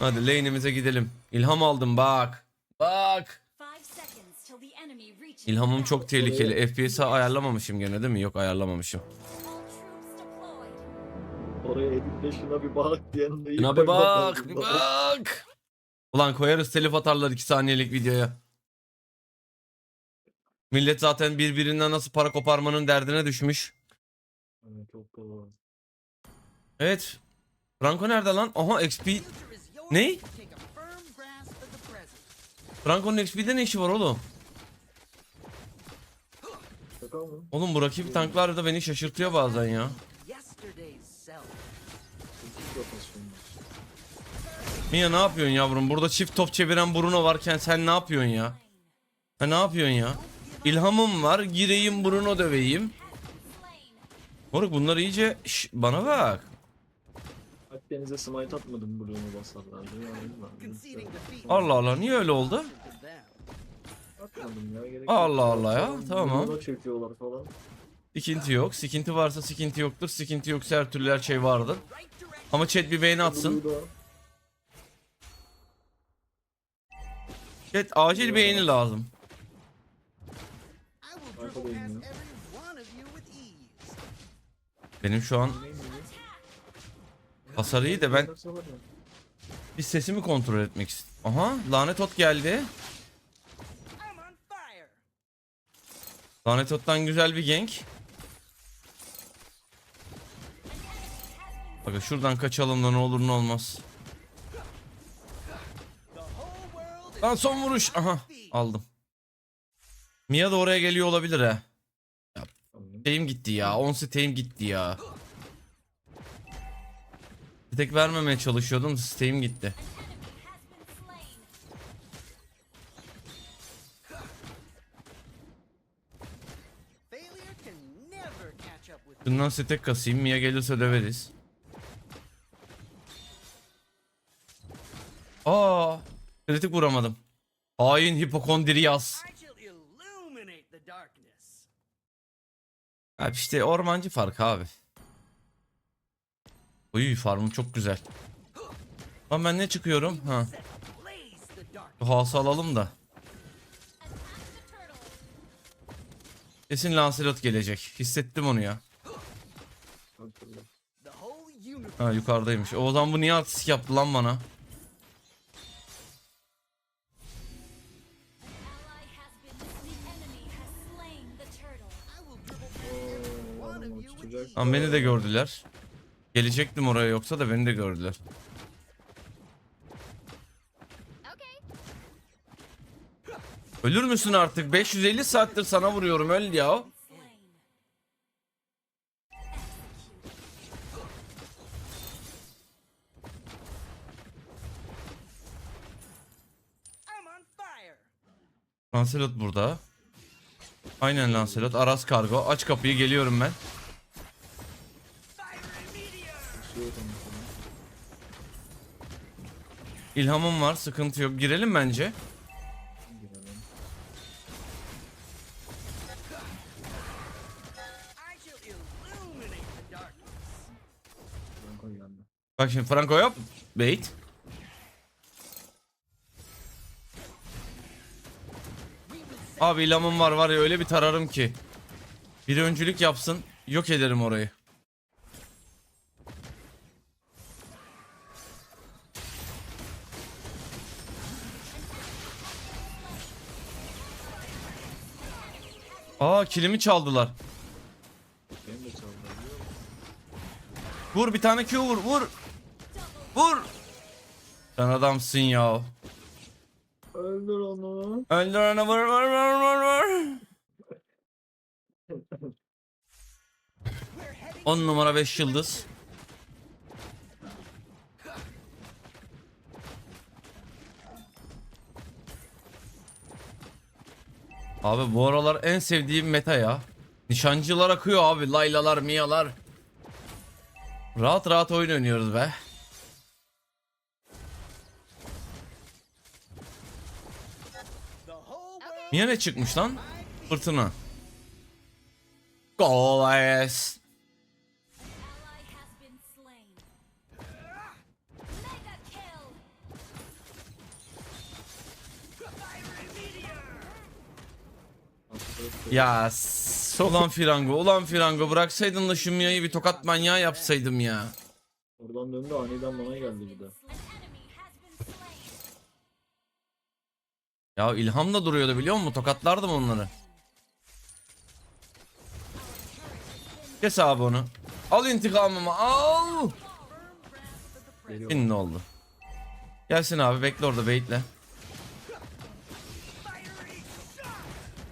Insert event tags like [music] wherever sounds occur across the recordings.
Hadi lane'imize gidelim. İlham aldım bak. Bak. İlhamım çok tehlikeli. FPS'i ayarlamamışım gene değil mi? Yok ayarlamamışım. Oraya edip de şuna bir bak diyen de Şuna bir bak, bir bak. Ulan koyarız telif atarlar 2 saniyelik videoya. Millet zaten birbirinden nasıl para koparmanın derdine düşmüş. Evet. Franco nerede lan? Aha XP. Ne? Franco'nun XP'de ne işi var oğlum? Oğlum bu rakip tanklar da beni şaşırtıyor bazen ya. Mia ne yapıyorsun yavrum? Burada çift top çeviren Bruno varken sen ne yapıyorsun ya? Ha ne yapıyorsun ya? İlhamım var. Gireyim Bruno döveyim. Moruk bunlar iyice Şş, bana bak. Akdeniz'e smite atmadım Bruno basarlardı. Yani, Allah Allah niye öyle oldu? Atmadım ya. Gerek Allah yok. Allah ya, tamam. Bruno çekiyorlar falan. Sikinti yok. Sikinti varsa sikinti yoktur. Sikinti yoksa her türlü her şey vardır. Ama chat bir beğeni atsın. Chat acil beğeni lazım. Benim şu an hasar iyi de ben ya. bir sesimi kontrol etmek istiyorum. Aha lanet ot geldi. Lanet ottan güzel bir gank. Bakın şuradan kaçalım da ne olur ne olmaz. Lan son vuruş. Aha aldım. Mia da oraya geliyor olabilir ha. Tamam. Şeyim gitti ya. 10 siteğim gitti ya. Tek vermemeye çalışıyordum. Siteğim gitti. Bundan stek kasayım. Mia gelirse döveriz. Aa, kritik vuramadım. Hain hipokondriyas. Abi işte ormancı farkı abi. Uy farmım çok güzel. Lan ben ne çıkıyorum? Ha. Bu hası alalım da. Kesin Lancelot gelecek. Hissettim onu ya. Ha yukarıdaymış. O zaman bu niye artistik yaptı lan bana? Lan beni de gördüler. Gelecektim oraya yoksa da beni de gördüler. Ölür müsün artık? 550 saattir sana vuruyorum öl ya. Lancelot burada. Aynen Lancelot. Aras kargo. Aç kapıyı geliyorum ben. İlhamım var. Sıkıntı yok. Girelim bence. Bak şimdi Franco yap. Bait. Abi ilhamım var var ya öyle bir tararım ki. Bir öncülük yapsın. Yok ederim orayı. Aa kilimi çaldılar. Benim de çaldı. biliyor musun? Vur bir tane Q vur vur. Vur. Sen adamsın ya. Öldür onu. Öldür onu vur vur vur vur vur. [laughs] 10 numara 5 yıldız. Abi bu aralar en sevdiğim meta ya. Nişancılar akıyor abi. Laylalar, miyalar. Rahat rahat oyun oynuyoruz be. Mia ne çıkmış lan? Fırtına. Goles. Ya s- ulan Firango, ulan Firango bıraksaydın da şu Mia'yı bir tokat manyağı yapsaydım ya. Oradan döndü aniden bana geldi bir de. Ya İlham da duruyordu biliyor musun? Tokatlardım onları. Kes abi onu. Al intikamımı al. Geliyor. Şimdi ne oldu? Gelsin abi bekle orada baitle.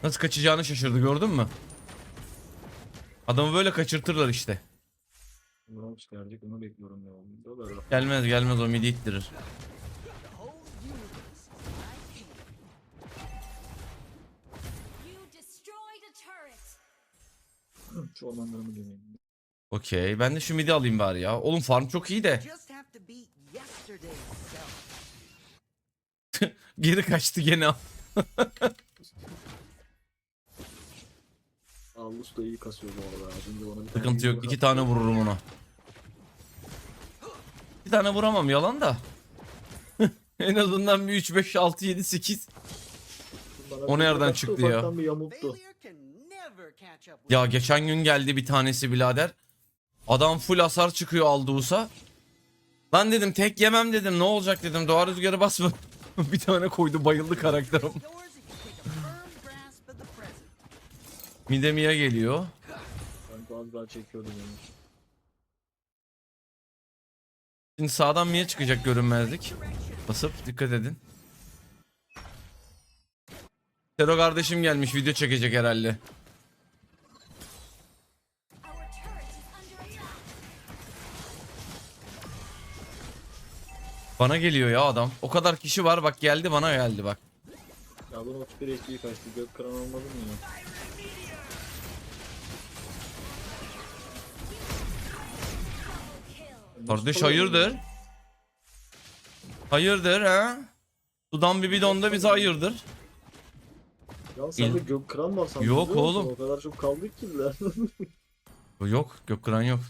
Nasıl kaçacağını şaşırdı gördün mü? Adamı böyle kaçırtırlar işte. Bronx gelecek onu bekliyorum ya. Diyorlar. Gelmez gelmez o midi ittirir. Şu ormanlarımı deneyim. Okey ben de şu midi alayım bari ya. Oğlum farm çok iyi de. [laughs] Geri kaçtı gene. [laughs] Avlus da iyi kasıyor bu arada. Az önce bana bir tane Sıkıntı yok. iki tane vururum ona. Bir tane vuramam yalan da. [laughs] en azından bir 3, 5, 6, 7, 8. Bana O bir nereden çıktı ya? ufaktan bir yamulttu. Failure can never catch up with Ya geçen gün geldi bir tanesi birader. Adam full hasar çıkıyor Aldous''a. Lan dedim tek yemem dedim ne olacak dedim doğa rüzgarı basma. [laughs] bir tane koydu bayıldı karakterim. Midemiye geliyor. Ben az daha çekiyordum yani. Şimdi sağdan Mia çıkacak görünmezlik. Basıp dikkat edin. Tero kardeşim gelmiş video çekecek herhalde. Bana geliyor ya adam. O kadar kişi var bak geldi bana geldi bak. Ya bunun 31 HP'yi kaçtı. Gök kıran olmadı mı ya? Kardeş hayırdır? Hayırdır ha? Sudan bir bidonda bize hayırdır. Ya sende gök kıran var sandım. Yok oğlum. O kadar çok kaldık ki lan. Yok Gökkıran yok.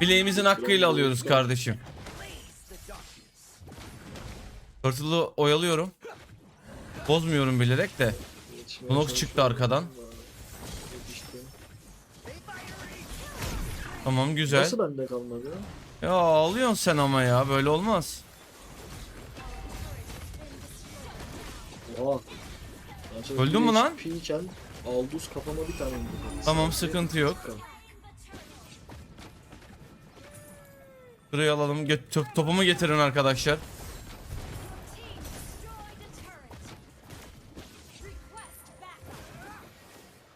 Bileğimizin hakkıyla alıyoruz kardeşim. Turtle'ı oyalıyorum. Bozmuyorum bilerek de. Yetişmeye Nox çıktı arkadan. Tamam güzel. Nasıl bende kalmadı? Ya ağlıyorsun sen ama ya böyle olmaz. Oha. Öldün mü lan? HP iken Aldous kafama bir tane vurdu. Tamam, sıkıntı yok. Şurayı alalım. Get- top- topumu getirin arkadaşlar.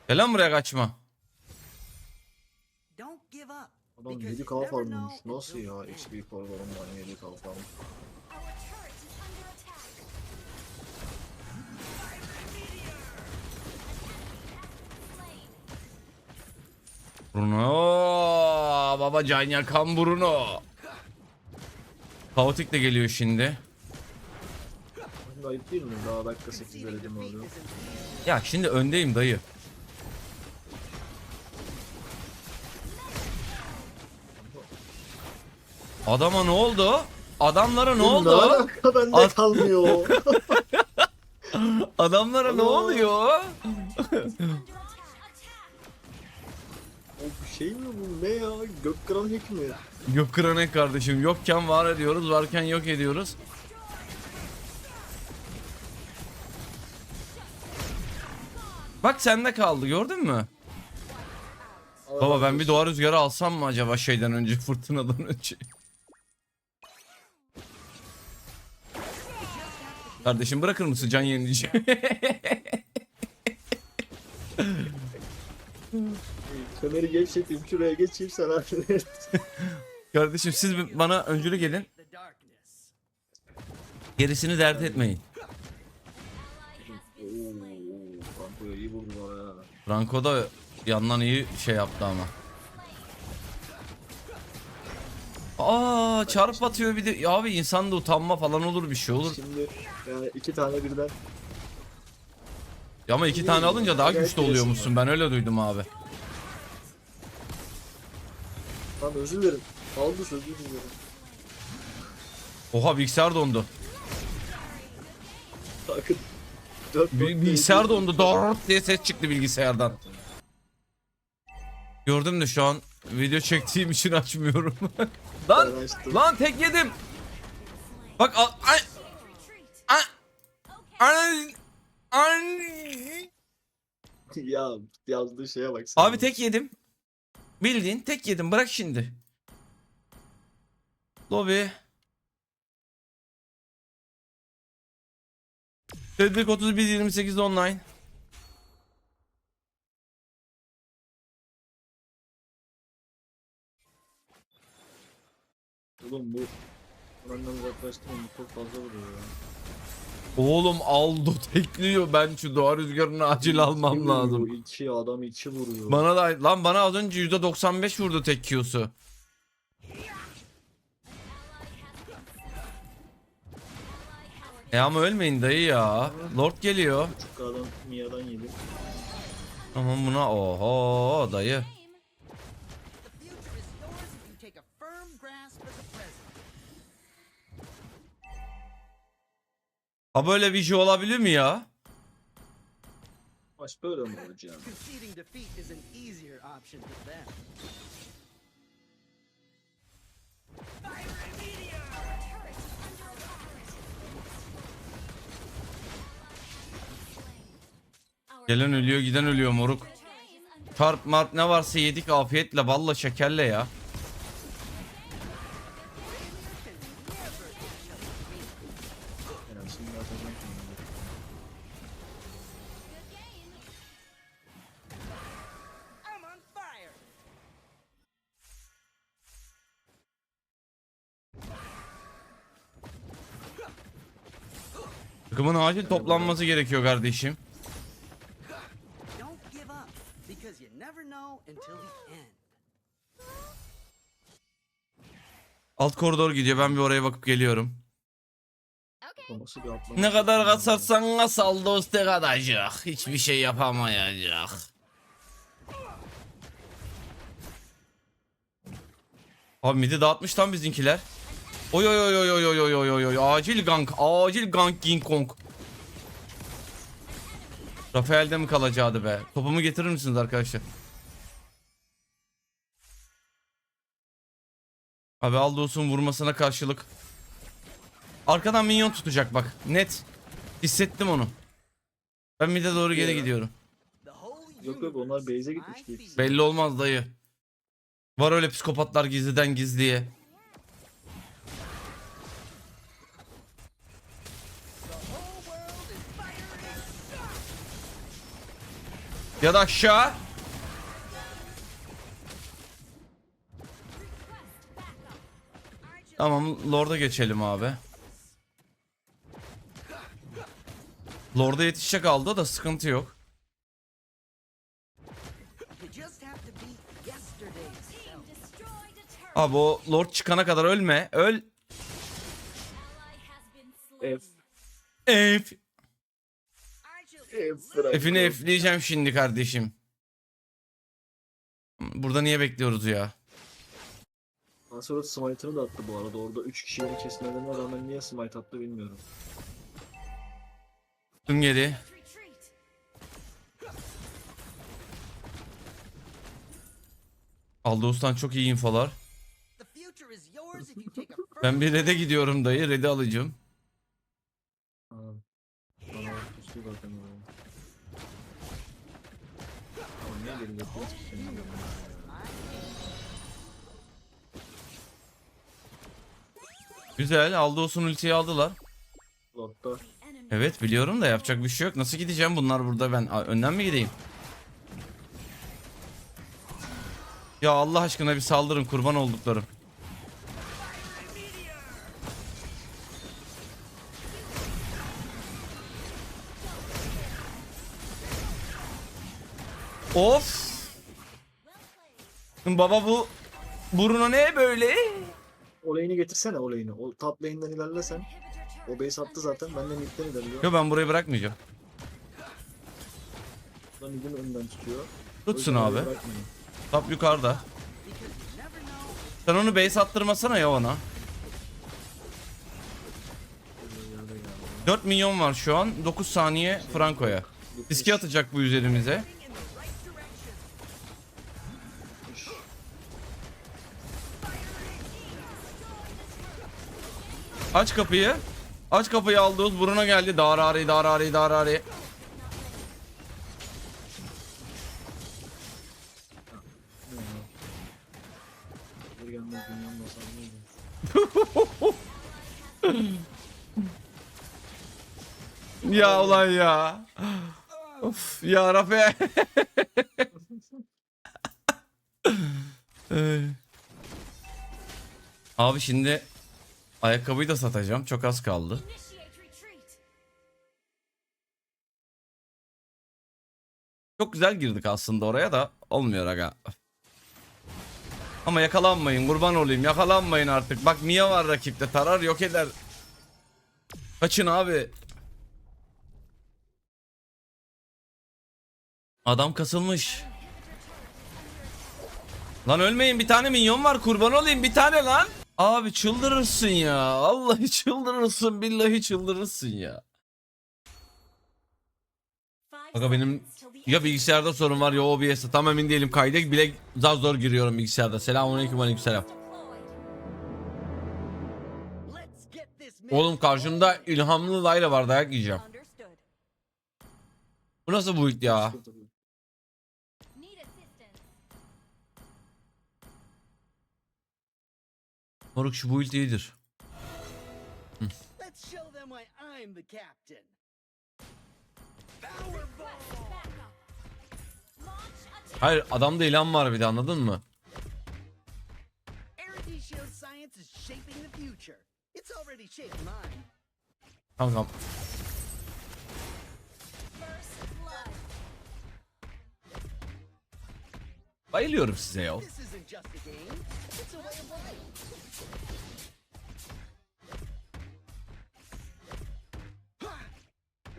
Gel lan buraya kaçma. 7k. Nasıl ya? XP koridorundan 7k farm. Bruno. Baba can yakan Bruno. Kaotik de geliyor şimdi. Ayıp değil mi? Daha dakika 8 verelim oluyor. Ya şimdi öndeyim dayı. Adama ne oldu? Adamlara ne Ne oldu? alaka bende Ad- kalmıyor. [laughs] Adamlara ne Alo. oluyor? O şey mi bu? Ne ya? Gök kıran hack mi? Yok kıranek kardeşim. Yokken var ediyoruz, varken yok ediyoruz. Bak sende kaldı gördün mü? Baba ben bir doğa rüzgarı alsam mı acaba şeyden önce [laughs] fırtınadan önce? Kardeşim bırakır mısın can yenici? Kemeri geç çekeyim. Şuraya geçeyim artık. Kardeşim siz bana the darkness. Gerisini dert etmeyin. İyi ya. Franco da yandan iyi şey yaptı ama. Aa çarp atıyor bir de. Ya abi insanda utanma falan olur bir şey olur. Şimdi yani iki tane birden Ya ama iki tane alınca daha güçlü oluyormuşsun. Ben öyle duydum abi. Lan özür dilerim. Aldous özür dilerim. Oha bilgisayar dondu. Dört bilgisayar dondu. Dort diye ses çıktı bilgisayardan. Gördüm de şu an video çektiğim için açmıyorum. [laughs] lan Ben açtım. lan tek yedim. Bak a- ay ay ay ay [laughs] ya yazdığı şeye bak sen. Abi tek yedim. Bildiğin tek yedim. Bırak şimdi. Lobby. Tedbik 31 28 online. Oğlum bu benden uzaklaştırma bu çok fazla vuruyor ya. Oğlum Aldo tekliyor. Ben şu doğa rüzgarını acil almam lazım. İki adam iki vuruyor. Bana da lan bana az önce %95 vurdu tek Q'su. E ama ölmeyin dayı ya. Lord geliyor. Küçük adam Mia'dan yedi. Tamam buna oho dayı. Ha böyle bir şey olabilir mi ya? Maç böyle mi that. Gelen ölüyor giden ölüyor moruk. Tarp mart ne varsa yedik afiyetle balla şekerle ya. Acil toplanması gerekiyor kardeşim. Alt koridor gidiyor ben bir oraya bakıp geliyorum. Ne kadar kasarsan kasal dost kadacak. Hiçbir şey yapamayacak. Abi midi dağıtmış tam bizimkiler. Oy oy oy oy oy oy oy oy oy oy acil gank acil gank King Kong. Rafael'de mi kalacaktı be? Topumu getirir misiniz arkadaşlar? Abi Aldos'un vurmasına karşılık. Arkadan minyon tutacak bak. Net. Hissettim onu. Ben mid'e doğru geri gidiyorum. Yok yok onlar base'e feet. Belli olmaz dayı. Var öyle psikopatlar gizliden gizliye. Ya da aşağı. Tamam Lord'a geçelim abi. Lord'a yetişecek aldı da sıkıntı yok. Abi o Lord çıkana kadar ölme. Öl. F. F. F'ini F'leyeceğim şimdi kardeşim. Burada niye bekliyoruz ya? Lancelot smite'ını da attı bu arada. Orada 3 kişi beni kesmelerine rağmen niye smite attı bilmiyorum. Tüm geri. Aldos'tan çok iyi infolar. Ben bir red'e gidiyorum dayı. Red'i alacağım. Yanına ya? Güzel. Aldos'un ultiyi aldılar. Evet biliyorum da yapacak bir şey yok. Nasıl gideceğim bunlar burada ben? Aa, Önden mi gideyim? Ya Allah aşkına bir saldırın kurban olduklarım. Of. Baba bu Bruno ne böyle? Olayını getirsene olayını. O top lane'den ilerlesen. Inhibitor O base attı zaten. Ben de midden ilerliyorum. Yo ben burayı bırakmayacağım. Ben midin önden tutuyor. Tutsun abi. bırakmayın. Top yukarıda. Sen onu base attırmasana ya ona. Şöyle yerde geldi. 4 milyon var şu an. 9 saniye Franco'ya. Riske atacak bu üzerimize. Aç kapıyı. Aç kapıyı Aldous. Buruna geldi. Darari, darari, darari. [laughs] Ya ulan ya. Of ya Rafe. [laughs] Abi şimdi ayakkabıyı da satacağım. Çok az kaldı. Çok güzel girdik aslında oraya da olmuyor aga. Ama yakalanmayın kurban olayım yakalanmayın artık. Bak Mia var rakipte tarar yok eder. Kaçın abi. Adam kasılmış. Lan ölmeyin bir tane minyon var kurban olayım bir tane lan. Abi çıldırırsın ya. Vallahi çıldırırsın billahi çıldırırsın ya. Aga benim ya bilgisayarda sorun var ya OBS'te tam emin değilim kayda bile zar zor giriyorum bilgisayarda. Selamünaleyküm aleykümselam. Oğlum karşımda ilhamlı Layla var dayak yiyeceğim. Bu nasıl build ya? Moruk şu build iyidir. Attack. Hayır adamda ilham var bir de anladın mı? Arity shows science is shaping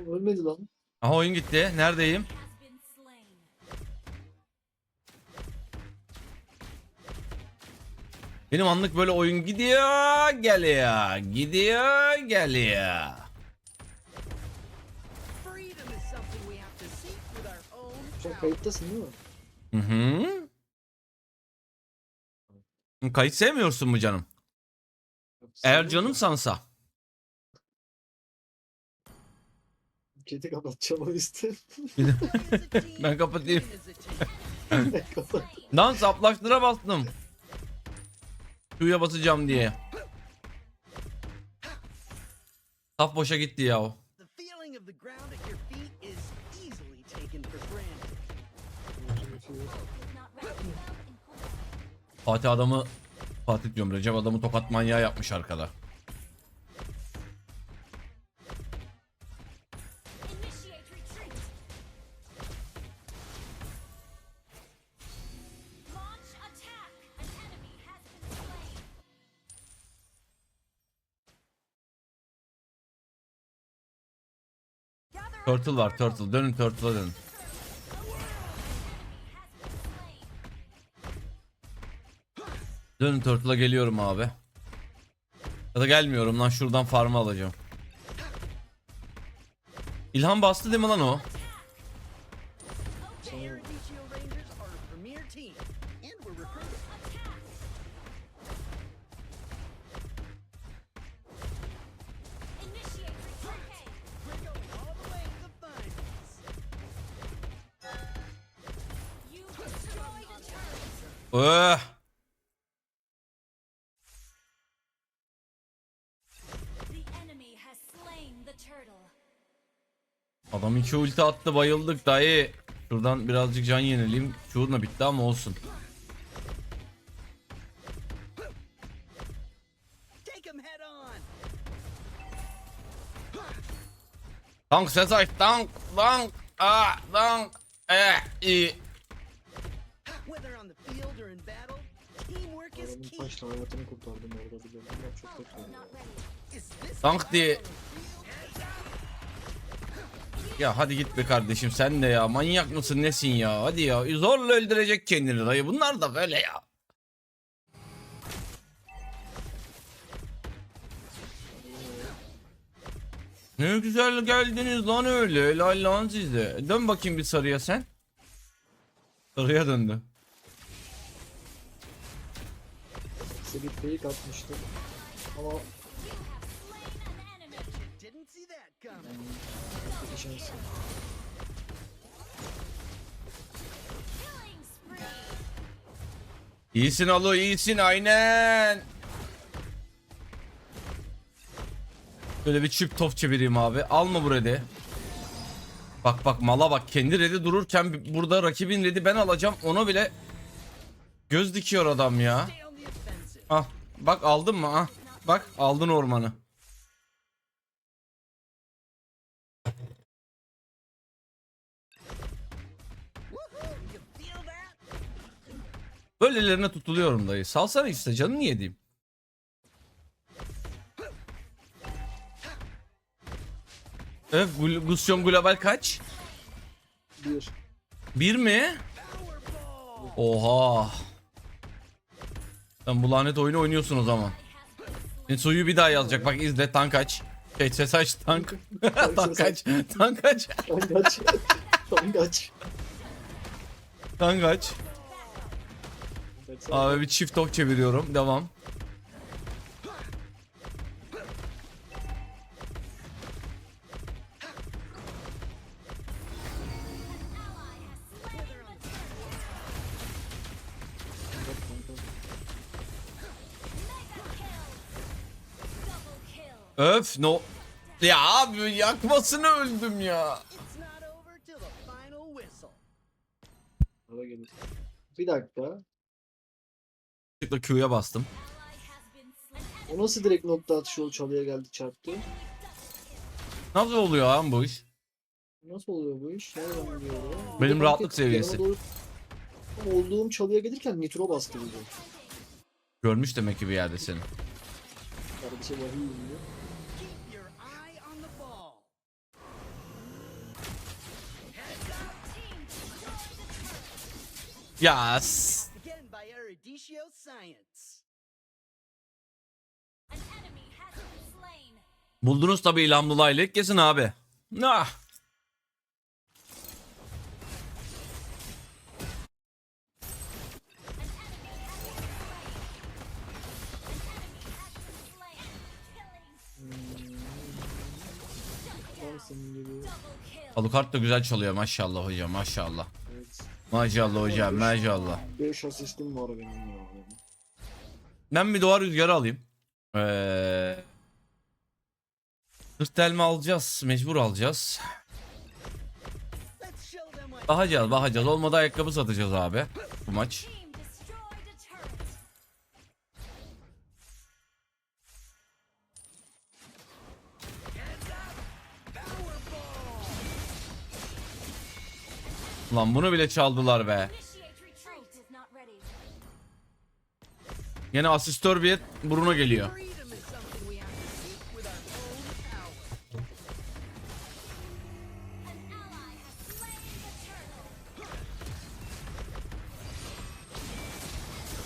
Ölmedi lan. Aha oyun gitti. Neredeyim? Benim anlık böyle oyun gidiyor geliyor. Gidiyor geliyor. Sen kayıttasın değil mi? Hı hı. Kayıt sevmiyorsun mu canım? Eğer canım sansa. Chat'i kapatacağım o yüzden. [laughs] Ben kapatayım. [laughs] Lan saplaştıra bastım. Q'ya basacağım diye. Saf boşa gitti ya o. Fatih adamı Fatih diyorum Recep adamı tokat manyağı yapmış arkada. Turtle var turtle. Dönün turtle'a dönün. Dönün turtle'a geliyorum abi. Ya da gelmiyorum lan şuradan farmı alacağım. İlhan bastı değil mi lan o? Öh. Adam iki ulti attı bayıldık dayı. Şuradan birazcık can yenileyim. Şuurla bitti ama olsun. 'em head on. Tank tank tank ah tank eh iyi. Hayatını kurtardım orada bir. Bunlar çok kötü. Tank diye. Ya hadi git be kardeşim sen de ya manyak mısın nesin ya hadi ya zorla öldürecek kendini dayı bunlar da böyle ya. Ne güzel geldiniz lan öyle. Helal lan size. Dön bakayım bir sarıya sen. Sarıya döndü. Size bir fake atmıştım. Ama yani kötü şans. İyisin Alo iyisin aynen. Böyle bir çift top çevireyim abi. Alma bu redi. Bak bak mala bak kendi redi dururken burada rakibin redi ben alacağım ona bile göz dikiyor adam ya. Ah bak aldın mı ah. Bak aldın ormanı. Böylelerine tutuluyorum dayı. Salsana işte canını yediğim. Evet Gusyon Global kaç? Bir. Bir mi? Oha. Sen bu lanet oyunu oynuyorsun o zaman. Soyu bir daha yazacak bak izle tank aç. Şey ses aç tank. [laughs] tank aç. Tank aç. Tangaç. Tangaç. Tank aç. Baksana. Abi bir çift top çeviriyorum. Devam. Öf no. Ya abi yakmasını öldüm ya. Bir dakika. Tıkla Q'ya bastım. O nasıl direkt nokta atışı o çalıya geldi çarptı? Nasıl oluyor lan bu iş? Nasıl oluyor bu iş? Nereden biliyor o? Benim rahatlık seviyesi. doğru- Olduğum çalıya gelirken nitro bastı bir de. Görmüş demek ki bir yerde seni. Kardeşe vahiy Ya s- Again by Erudicio Science. buldunuz tabi İlhamlı Laylık kesin abi. Ah. Senin gibi. Alucard da güzel çalıyor maşallah hocam maşallah. Maşallah hocam maşallah. 5 asistim var benim ya. Ben bir doğa rüzgarı alayım. Ee, Sırt alacağız. Mecbur alacağız. Bakacağız bakacağız. Olmadı ayakkabı satacağız abi. Bu maç. Lan bunu bile çaldılar be. Yine asistör bir Bruno geliyor.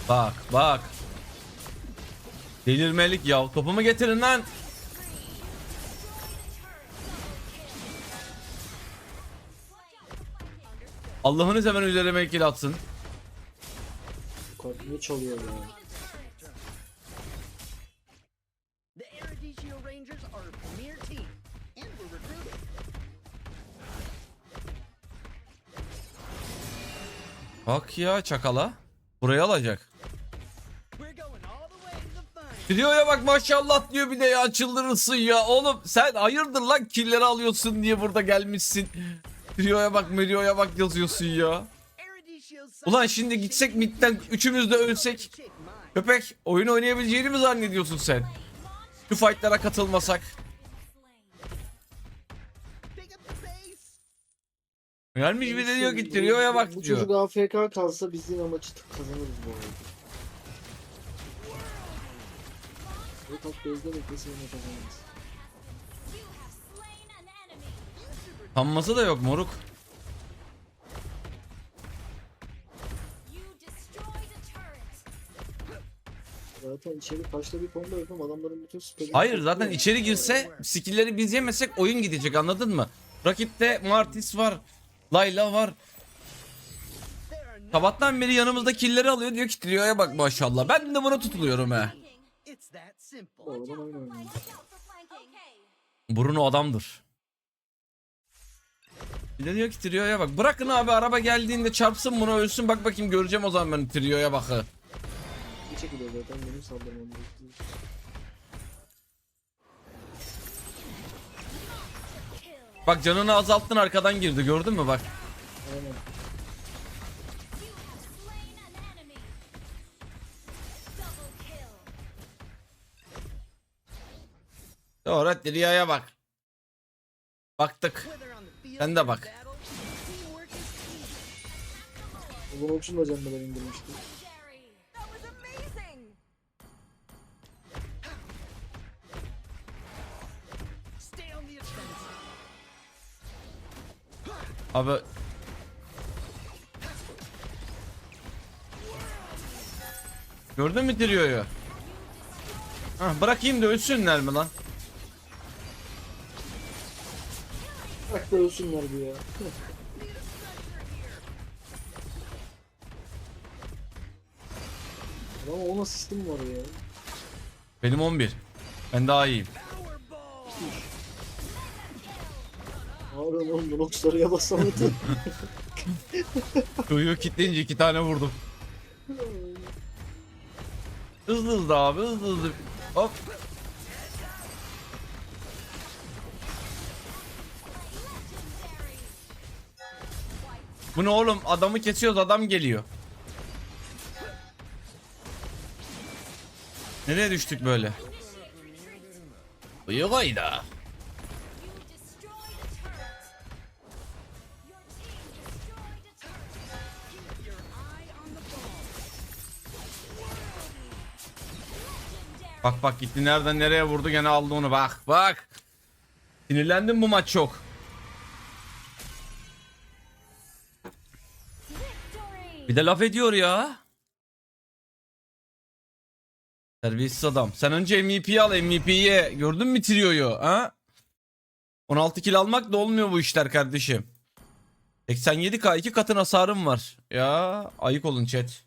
Bak bak. Delirmelik ya. Topumu getirin lan. Allah'ınız hemen üzerime kill atsın. Niye çalıyor ya? The Erudicio Rangers are a premier team, and we're recruiting. Bak ya çakala. Burayı alacak. Videoya bak maşallah diyor bir de ya çıldırırsın ya. Oğlum sen hayırdır lan killleri alıyorsun diye burada gelmişsin. Videoya bak videoya bak yazıyorsun ya. Ulan şimdi gitsek midden üçümüz de ölsek. Köpek oyun oynayabileceğini mi zannediyorsun sen? Şu fightlara katılmasak. Gelmiş bir de diyor ki Trio'ya bak Bu diyor. çocuk AFK kalsa biz yine maçı kazanırız bu arada. Bu tak gözde beklese yine kazanırız. Kanması da yok moruk. Zaten içeri kaçta bir combo yapıyorum adamların bütün spellini Hayır zaten içeri girse skill'leri biz yemesek oyun gidecek anladın mı? Rakipte Martis var. Layla var. Sabahtan beri yanımızda killleri alıyor diyor ki Trio'ya bak maşallah. Ben de buna tutuluyorum he. Bruno adamdır. Diyor ki Trio'ya bak. Bırakın abi araba geldiğinde çarpsın buna ölsün bak bakayım göreceğim o zaman ben Trio'ya bakı. Bir çekiliyor zaten benim saldırmam. Bak canını azalttın arkadan girdi gördün mü bak. Aynen. Doğru Trio'ya bak. Baktık. Sen de bak. Bunun için de canını ben indirmiştim. Abi Gördün mü Trio'yu? Hah, bırakayım da ölsünler mi lan? Ölsünler bu ya. [laughs] Ama ona sistem var ya. Benim 11. Ben daha iyiyim. Abi oğlum bu noksları basamadı. Kuyuyu kilitleyince iki tane vurdum. Hızlı hızlı abi hızlı hızlı. Hop. Bu ne oğlum adamı kesiyoruz adam geliyor. Nereye düştük böyle? Bıyık ayda. Bak bak gitti nereden nereye vurdu gene aldı onu bak bak. Sinirlendim bu maç çok. Bir de laf ediyor ya. Terbiyesiz adam. Sen önce MVP'yi al MVP'yi. Gördün mü Trio'yu ha? 16 kill almak da olmuyor bu işler kardeşim. 87k iki katın hasarım var. Ya ayık olun chat.